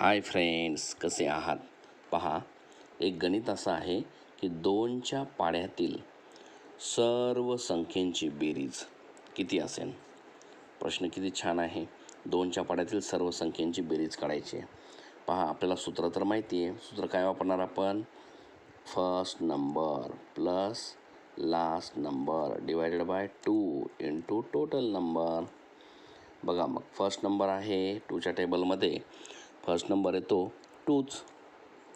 Hi friends कसे आहात? पहा एक गणित असं आहे की दोनच्या पाड्यातील सर्व संख्येची बेरीज किती असेल? प्रश्न किती छान आहे. दोनच्या पाड्यातील सर्व संख्येची बेरीज काढायची आहे. पहा आपल्याला सूत्र तर माहिती आहे. सूत्र काय वापरणार आपण? First number plus last number divided by two into total number. बघा मग फर्स्ट नंबर आहे टूच्या टेबलमध्ये. फर्स्ट नंबर येतो टूच.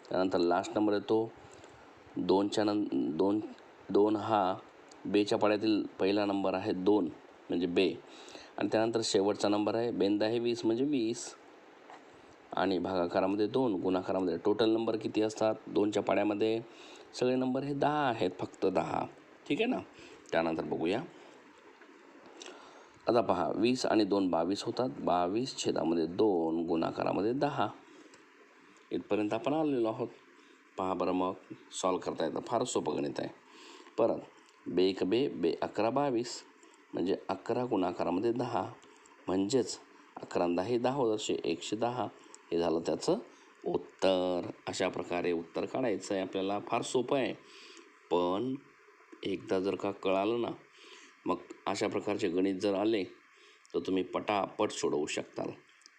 त्यानंतर लास्ट नंबर येतो दोनच्या नं दोन दोन हा बेच्या पाड्यातील पहिला नंबर आहे दोन म्हणजे बे. आणि त्यानंतर शेवटचा नंबर आहे बेंदा आहे वीस म्हणजे वीस. आणि भागाकारामध्ये दोन गुणाकारामध्ये टोटल नंबर किती असतात? दोनच्या पाड्यामध्ये सगळे नंबर हे दहा आहेत फक्त दहा. ठीक आहे ना? त्यानंतर बघूया. आता पहा वीस आणि दोन बावीस होतात. बावीस छेदामध्ये दोन गुणाकारामध्ये दहा. इथपर्यंत आपण आलेलो आहोत. पहा बरं मग सॉल्व करता येतं. फार सोपं गणित आहे. परत बे एक बे बे अकरा बावीस म्हणजे अकरा गुणाकारामध्ये दहा. म्हणजेच अकरा दहा हे दहा होत असे एकशे दहा. हे झालं त्याचं उत्तर. अशा प्रकारे उत्तर काढायचं आहे आपल्याला. फार सोपं आहे. पण एकदा जर का कळालं ना मग अशा प्रकारचे गणित जर आले तर तुम्ही पटापट सोडवू शकताल.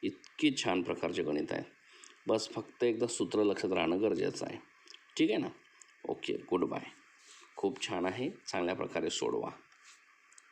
इतकी छान प्रकारचे गणित आहे. बस फक्त एकदा सूत्र लक्षात राहणं गरजेचं आहे. ठीक आहे ना? ओके गुड बाय खूप छान आहे. चांगल्या प्रकारे सोडवा.